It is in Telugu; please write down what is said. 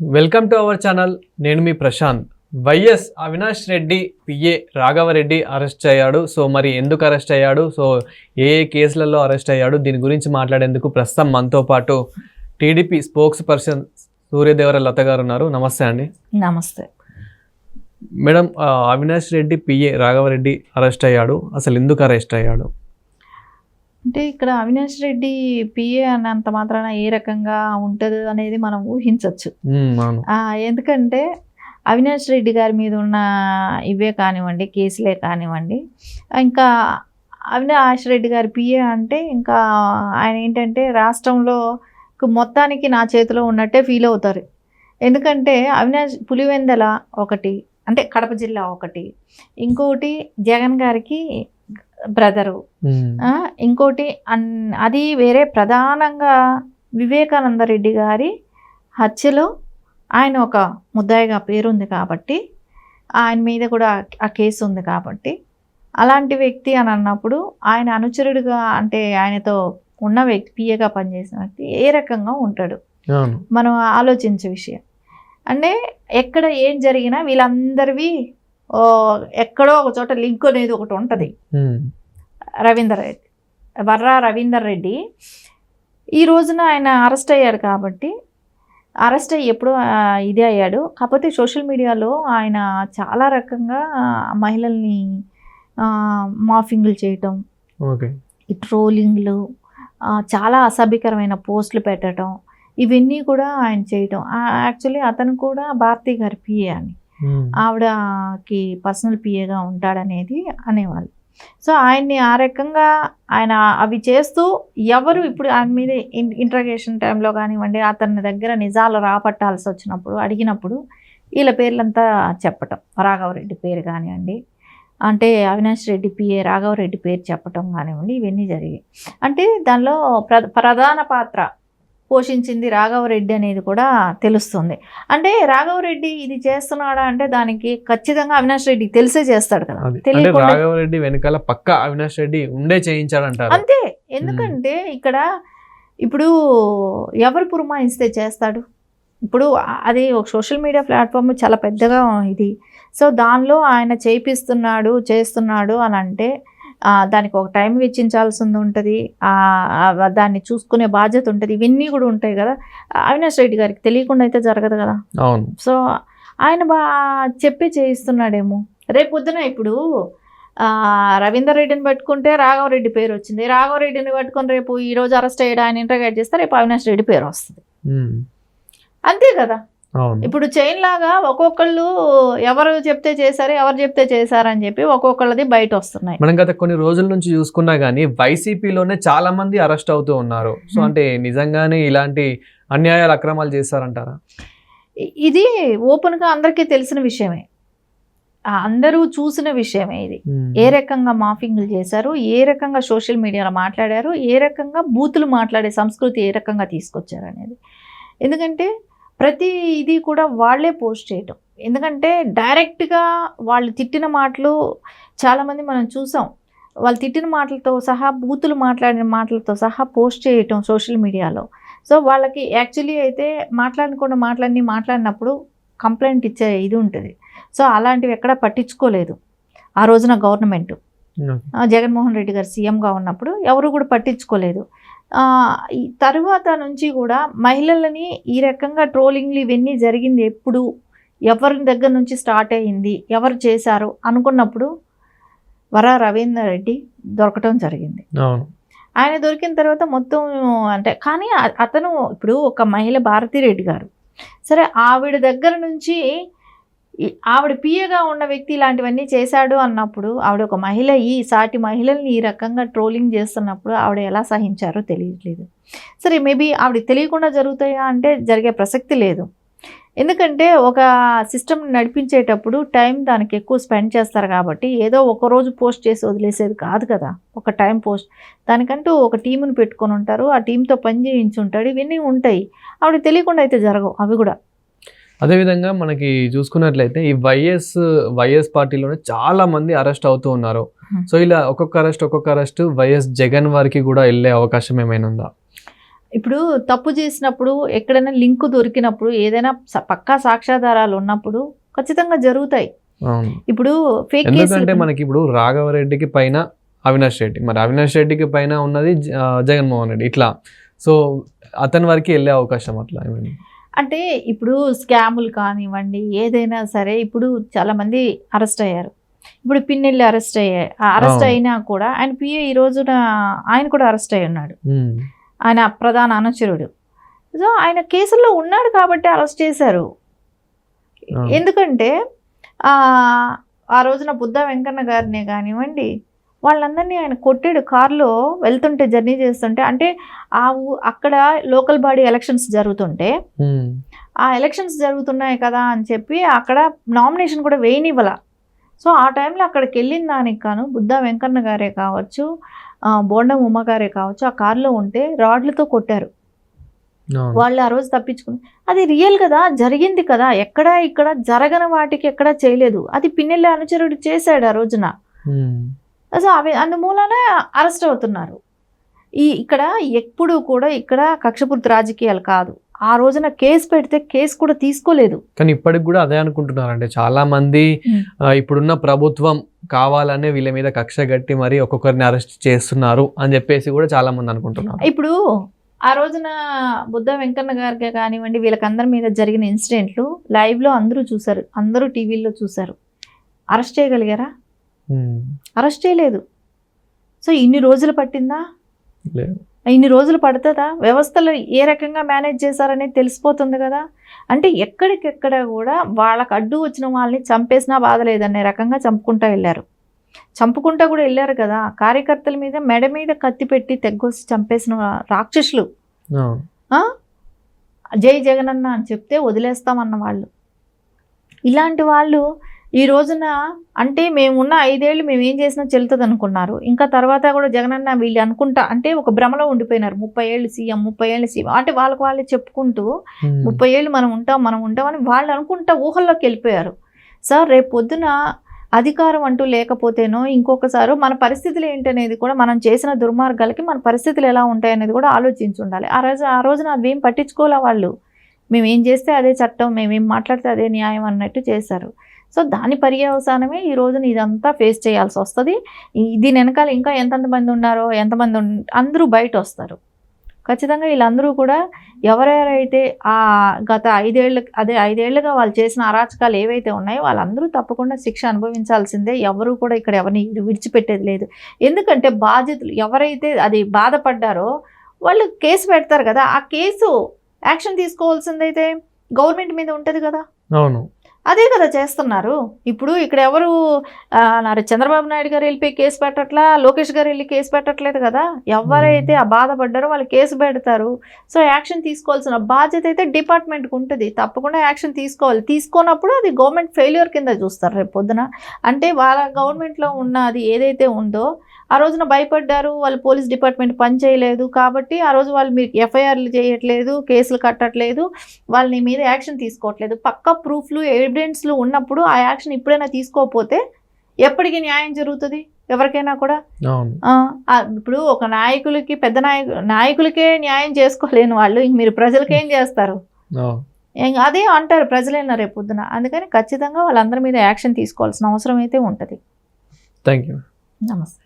Welcome to our channel. నేను మీ Prashanth. YS Avinash Reddy PA Raghavareddy arrest అయ్యాడు. సో మరి ఎందుకు అరెస్ట్ అయ్యాడు? సో ఏ ఏ కేసులలో అరెస్ట్ అయ్యాడు? దీని గురించి మాట్లాడేందుకు ప్రస్తుతం మనతో పాటు TDP spokes person Suryadevara Latha garu ఉన్నారు. నమస్తే అండి. నమస్తే. Madam Avinash Reddy PA Raghavareddy arrest అయ్యాడు. అసలు ఎందుకు అరెస్ట్ అయ్యాడు? అంటే ఇక్కడ అవినాష్ రెడ్డి పిఏ అన్నంత మాత్రాన ఏ రకంగా ఉంటుంది అనేది మనం ఊహించవచ్చు ఎందుకంటే అవినాష్ రెడ్డి గారి మీద ఉన్న ఇవే కానివ్వండి కేసులే కానివ్వండి. ఇంకా అవినాష్ రెడ్డి గారి పిఏ అంటే ఇంకా ఆయన ఏంటంటే రాష్ట్రంలో మొత్తానికి నా చేతిలో ఉన్నట్టే ఫీల్ అవుతారు. ఎందుకంటే అవినాష్ పులివెందల ఒకటి అంటే కడప జిల్లా ఒకటి. ఇంకొకటి జగన్ గారికి బ్రదరు. ఆ, ఇంకోటి అన్- అది వేరే ప్రధానంగా వివేకానంద రెడ్డి గారి హత్యలో ఆయన ఒక ముద్దాయిగా పేరుంది కాబట్టి ఆయన మీద కూడా ఆ కేసు ఉంది కాబట్టి అలాంటి వ్యక్తి అని అన్నప్పుడు ఆయన అనుచరుడుగా అంటే ఆయనతో ఉన్న వ్యక్తి పిఏగా పనిచేసిన వ్యక్తి ఏ రకంగా ఉంటాడు? మనం ఆలోచించే విషయం. అంటే ఎక్కడ ఏం జరిగినా వీళ్ళందరివి ఎక్కడో ఒక చోట లింక్ అనేది ఒకటి ఉంటుంది. మ్మ్, రవీందర్ రెడ్డి వర్రా రవీందర్ రెడ్డి. ఈ రోజున ఆయన అరెస్ట్ అయ్యాడు కాబట్టి అరెస్ట్ అయ్యి ఎప్పుడో ఇదే అయ్యాడు. కాకపోతే సోషల్ మీడియాలో ఆయన చాలా రకంగా మహిళల్ని మాఫింగ్లు చేయటం ఈ ట్రోలింగ్లు చాలా అసభ్యకరమైన పోస్టులు పెట్టడం ఇవన్నీ కూడా ఆయన చేయటం. యాక్చువల్లీ అతను కూడా భారతి గారి పిఏ అని. ఆవిడకి పర్సనల్ పిఏగా ఉంటాడనేది అనేవాళ్ళు. సో ఆయన్ని ఆ రకంగా ఆయన అవి చేస్తూ ఎవరు ఇప్పుడు ఆయన మీద ఇంట్రగేషన్ టైంలో కానివ్వండి అతని దగ్గర నిజాలు రాపట్టాల్సి వచ్చినప్పుడు అడిగినప్పుడు వీళ్ళ పేర్లంతా చెప్పటం. రాఘవరెడ్డి పేరు కానివ్వండి అంటే అవినాష్ రెడ్డి పిఏ రాఘవరెడ్డి పేరు చెప్పటం కానివ్వండి ఇవన్నీ జరిగాయి. అంటే దానిలో ప్ర ప్రధాన పాత్ర పోషించింది రాఘవరెడ్డి అనేది కూడా తెలుస్తుంది. అంటే రాఘవరెడ్డి ఇది చేస్తున్నాడా అంటే దానికి ఖచ్చితంగా అవినాష్ రెడ్డికి తెలిసే చేస్తాడు కదా. రాఘవరెడ్డి వెనకాల పక్క అవినాష్ రెడ్డి ఉండే చేయించాడంటారు. అంతే. ఎందుకంటే ఇక్కడ ఇప్పుడు ఎవరు పురమాయిస్తే చేస్తాడు? ఇప్పుడు అది ఒక సోషల్ మీడియా ప్లాట్ఫామ్ చాలా పెద్దగా ఇది. సో దానిలో ఆయన చేపిస్తున్నాడు చేస్తున్నాడు అని అంటే దానికి ఒక టైం వెచ్చించాల్సి ఉంటుంది. దాన్ని చూసుకునే బాధ్యత ఉంటుంది. ఇవన్నీ కూడా ఉంటాయి కదా. అవినాష్ రెడ్డి గారికి తెలియకుండా అయితే జరగదు కదా. అవును. సో ఆయన బా చెప్పి చేయిస్తున్నాడేమో. రేపు పొద్దున ఇప్పుడు రవీందర్ రెడ్డిని పట్టుకుంటే రాఘవరెడ్డి పేరు వచ్చింది. రాఘవరెడ్డిని పట్టుకొని రేపు ఈ రోజు అరెస్ట్ అయ్యాడు. ఆయన ఇంటర్గేట్ చేస్తే రేపు అవినాష్ రెడ్డి పేరు వస్తుంది. అంతే కదా. ఇప్పుడు చైన్ లాగా ఒక్కొక్కళ్ళు ఎవరు చెప్తే చేశారు ఎవరు చెప్తే చేశారని చెప్పి ఒక్కొక్కళ్ళది బయట వస్తున్నాయి. మనం గత కొన్ని రోజుల నుంచి చూసుకున్నా గానీ వైసీపీలోనే చాలా మంది అరెస్ట్ అవుతూ ఉన్నారు. సో. అంటే నిజంగానే ఇలాంటి అన్యాయాలు అక్రమాలు చేస్తారంటారా ఇ- ఇది ఓపెన్గా అందరికీ తెలిసిన విషయమే. అందరూ చూసిన విషయమే ఇది. ఏ రకంగా మాఫింగ్లు చేశారు ఏ రకంగా సోషల్ మీడియాలో మాట్లాడారు ఏ రకంగా బూతులు మాట్లాడే సంస్కృతి ఏ రకంగా తీసుకొచ్చారు అనేది. ఎందుకంటే ప్రతి ఇది కూడా వాళ్ళే పోస్ట్ చేయటం. ఎందుకంటే డైరెక్ట్గా వాళ్ళు తిట్టిన మాటలు చాలామంది మనం చూసాం. వాళ్ళు తిట్టిన మాటలతో సహా బూతులు మాట్లాడిన మాటలతో సహా పోస్ట్ చేయటం సోషల్ మీడియాలో. సో వాళ్ళకి యాక్చువల్లీ అయితే మాట్లాడకుండా మాట్లాడి మాట్లాడినప్పుడు కంప్లైంట్ ఇచ్చే ఇది ఉంటుంది. సో అలాంటివి ఎక్కడా పట్టించుకోలేదు ఆ రోజున గవర్నమెంట్. జగన్మోహన్ రెడ్డి గారు సీఎంగా ఉన్నప్పుడు ఎవరు కూడా పట్టించుకోలేదు. తరువాత నుంచి కూడా మహిళలని ఈ రకంగా ట్రోలింగ్లు ఇవన్నీ జరిగింది. ఎప్పుడు ఎవరి దగ్గర నుంచి స్టార్ట్ అయ్యింది? ఎవరు చేశారు? అనుకున్నప్పుడు వర రవీందర్ రెడ్డి దొరకటం జరిగింది. ఆయన దొరికిన తర్వాత మొత్తం అంటే కానీ అతను ఇప్పుడు ఒక మహిళ భారతిరెడ్డి గారు. సరే ఆవిడ దగ్గర నుంచి ఆవిడ పియగా ఉన్న వ్యక్తి ఇలాంటివన్నీ చేశాడు అన్నప్పుడు ఆవిడ ఒక మహిళ ఈ సాటి మహిళల్ని ఈ రకంగా ట్రోలింగ్ చేస్తున్నప్పుడు ఆవిడ ఎలా సహించారో తెలియట్లేదు. సరే మేబీ ఆవిడ తెలియకుండా జరుగుతాయా అంటే జరిగే ప్రసక్తి లేదు. ఎందుకంటే ఒక సిస్టమ్ నడిపించేటప్పుడు టైం దానికి ఎక్కువ స్పెండ్ చేస్తారు కాబట్టి ఏదో ఒక రోజు పోస్ట్ చేసి వదిలేసేది కాదు కదా. ఒక టైం పోస్ట్. దానికంటూ ఒక టీముని పెట్టుకొని ఉంటారు. ఆ టీంతో పని చేయించి ఉంటాడు. ఇవన్నీ ఉంటాయి. ఆవిడ తెలియకుండా అయితే జరగవు. అవి కూడా. అదేవిధంగా మనకి చూసుకున్నట్లయితే ఈ వైఎస్ వైఎస్ పార్టీలోనే చాలా మంది అరెస్ట్ అవుతూ ఉన్నారు. సో ఇలా ఒక్కొక్క అరెస్ట్ ఒక్కొక్క అరెస్ట్ వైఎస్ జగన్ వారికి కూడా వెళ్ళే అవకాశం ఏమైనా ఉందా? ఇప్పుడు తప్పు చేసినప్పుడు ఎక్కడైనా లింక్ దొరికినప్పుడు ఏదైనా పక్కా సాక్ష్యాధారాలు ఉన్నప్పుడు ఖచ్చితంగా జరుగుతాయి. ఇప్పుడు ఫేక్ ఎందుకంటే మనకి ఇప్పుడు రాఘవరెడ్డికి పైన అవినాష్ రెడ్డి మరి అవినాష్ రెడ్డికి పైన ఉన్నది జగన్మోహన్ రెడ్డి ఇట్లా. సో అతని వరకు వెళ్ళే అవకాశం అట్లా. అంటే ఇప్పుడు స్కాములు కానివ్వండి ఏదైనా సరే ఇప్పుడు చాలా మంది అరెస్ట్ అయ్యారు ఇప్పుడు పిన్నెల్లి అరెస్ట్ అయ్యాయి అరెస్ట్. అయినా కూడా ఆయన పిఏ ఈ రోజున ఆయన కూడా అరెస్ట్ అయి ఉన్నాడు. ఆయన ప్రధాన అనుచరుడు సో ఆయన కేసుల్లో ఉన్నాడు కాబట్టి అరెస్ట్ చేశారు. ఎందుకంటే ఆ, ఆ రోజున బుద్ధ వెంకన్న గారినే కానివ్వండి వాళ్ళందరినీ ఆయన కొట్టాడు కారులో వెళ్తుంటే జర్నీ చేస్తుంటే. అంటే ఆ అక్కడ లోకల్ బాడీ ఎలక్షన్స్ జరుగుతుంటే. ఆ ఎలక్షన్స్ జరుగుతున్నాయి కదా అని చెప్పి అక్కడ నామినేషన్ కూడా వేయనివ్వాల. సో ఆ టైంలో అక్కడికి వెళ్ళిన దానికి కాను బుద్ధ వెంకన్న గారే కావచ్చు బోండం ఉమ్మ గారే కావచ్చు ఆ కారులో ఉంటే రాడ్లతో కొట్టారు. వాళ్ళు ఆ రోజు తప్పించుకుని. అది రియల్ కదా జరిగింది కదా. ఎక్కడ ఇక్కడ జరగని వాటికి ఎక్కడ చేయలేదు. అది పిన్నెల్లి అనుచరుడు చేశాడు ఆ రోజున. సో అవి అందుమూలనే అరెస్ట్ అవుతున్నారు. ఈ ఇక్కడ ఎప్పుడు కూడా ఇక్కడ కక్షపూర్తి రాజకీయాలు కాదు. ఆ రోజున కేసు పెడితే కేసు కూడా తీసుకోలేదు. కానీ ఇప్పటికి కూడా అదే అనుకుంటున్నారంటే చాలా మంది ఇప్పుడున్న ప్రభుత్వం కావాలనే వీళ్ళ మీద కక్ష గట్టి మరి ఒక్కొక్కరిని అరెస్ట్ చేస్తున్నారు అని చెప్పేసి కూడా చాలా మంది అనుకుంటున్నారు. ఇప్పుడు ఆ రోజున బుద్ధ వెంకన్న గారికి కానివ్వండి వీళ్ళకందరి మీద జరిగిన ఇన్సిడెంట్లు లైవ్లో అందరూ చూశారు. అందరూ టీవీల్లో చూశారు. అరెస్ట్ చేయగలిగారా. అరెస్ట్ చేయలేదు. సో ఇన్ని రోజులు పట్టిందా. ఇన్ని రోజులు పడుతుందా? వ్యవస్థలు ఏ రకంగా మేనేజ్ చేశారనేది తెలిసిపోతుంది కదా. అంటే ఎక్కడికెక్కడ కూడా వాళ్ళకు అడ్డు వచ్చిన వాళ్ళని చంపేసినా బాధ లేదనే రకంగా చంపుకుంటూ వెళ్ళారు. చంపుకుంటూ కూడా వెళ్ళారు కదా. కార్యకర్తల మీద మెడ మీద కత్తి పెట్టి తెగ్గొసి చంపేసిన రాక్షసులు? జై జగనన్న అని చెప్తే వదిలేస్తామన్న వాళ్ళు. ఇలాంటి వాళ్ళు ఈ రోజున అంటే మేము ఉన్న ఐదేళ్ళు మేము ఏం చేసినా చెల్లుతుంది అనుకున్నారు ఇంకా తర్వాత కూడా జగనన్న వీళ్ళు అనుకుంటా అంటే ఒక భ్రమలో ఉండిపోయినారు. ముప్పై ఏళ్ళు సీఎం ముప్పై ఏళ్ళు సీఎం అంటే వాళ్ళకి వాళ్ళే చెప్పుకుంటూ. ముప్పై ఏళ్ళు మనం ఉంటాం మనం ఉంటామని వాళ్ళు అనుకుంటా ఊహల్లోకి వెళ్ళిపోయారు. సార్ రేపు పొద్దున అధికారం అంటూ లేకపోతేనో ఇంకొకసారి మన పరిస్థితులు ఏంటనేది కూడా మనం చేసిన దుర్మార్గాలకి మన పరిస్థితులు ఎలా ఉంటాయనేది కూడా ఆలోచించి ఉండాలి. ఆ రోజు ఆ రోజున అదేం పట్టించుకోలే వాళ్ళు. మేము ఏం చేస్తే అదే చట్టం మేము ఏం మాట్లాడితే అదే న్యాయం అన్నట్టు చేశారు. సో దాని పర్యవసానమే ఈ రోజున ఇదంతా ఫేస్ చేయాల్సి వస్తుంది. దీని వెనకాల ఇంకా ఎంతమంది మంది ఉన్నారో ఎంతమంది అందరూ బయట వస్తారు ఖచ్చితంగా వీళ్ళందరూ కూడా ఎవరెవరైతే ఆ గత ఐదేళ్ళ అదే ఐదేళ్ళుగా వాళ్ళు చేసిన అరాచకాలు ఏవైతే ఉన్నాయో వాళ్ళందరూ తప్పకుండా శిక్ష అనుభవించాల్సిందే. ఎవరు కూడా ఇక్కడ ఎవరిని విడిచిపెట్టేది లేదు. ఎందుకంటే బాధ్యతలు ఎవరైతే అది బాధపడ్డారో వాళ్ళు కేసు పెడతారు కదా. ఆ కేసు యాక్షన్ తీసుకోవాల్సిందైతే గవర్నమెంట్ మీద ఉంటుంది కదా. అవును. అదే కదా చేస్తున్నారు. ఇప్పుడు ఇక్కడ ఎవరు చంద్రబాబు నాయుడు గారు వెళ్ళిపోయి కేసు పెట్టట్లా? లోకేష్ గారు వెళ్ళి కేసు పెట్టట్లేదు కదా? ఎవరైతే ఆ బాధపడ్డారో వాళ్ళు కేసు పెడతారు. సో యాక్షన్ తీసుకోవాల్సిన బాధ్యత అయితే డిపార్ట్మెంట్కి ఉంటుంది. తప్పకుండా యాక్షన్ తీసుకోవాలి. తీసుకోనప్పుడు అది గవర్నమెంట్ ఫెయిల్యూర్ కింద చూస్తారు రేపు పొద్దున. అంటే వాళ్ళ గవర్నమెంట్లో ఉన్నది ఏదైతే ఉందో ఆ రోజున భయపడ్డారు. వాళ్ళు పోలీస్ డిపార్ట్మెంట్ పని చేయలేదు కాబట్టి ఆ రోజు వాళ్ళు మీకు ఎఫ్ఐఆర్లు చేయట్లేదు కేసులు కట్టట్లేదు. వాళ్ళని మీద యాక్షన్ తీసుకోవట్లేదు. పక్క ప్రూఫ్లు ఎవిడెన్స్లు ఉన్నప్పుడు ఆ యాక్షన్ ఇప్పుడైనా తీసుకోకపోతే ఎప్పటికీ న్యాయం జరుగుతుంది? ఎవరికైనా కూడా? ఇప్పుడు ఒక నాయకులకి పెద్ద నాయకు నాయకులకే న్యాయం చేసుకోలేని వాళ్ళు ఇంక మీరు ప్రజలకి ఏం చేస్తారు? అదే అంటారు ప్రజలైనా రేపు పొద్దున. అందుకని ఖచ్చితంగా వాళ్ళందరి మీద యాక్షన్ తీసుకోవాల్సిన అవసరం అయితే ఉంటుంది. థ్యాంక్ యూ నమస్తే.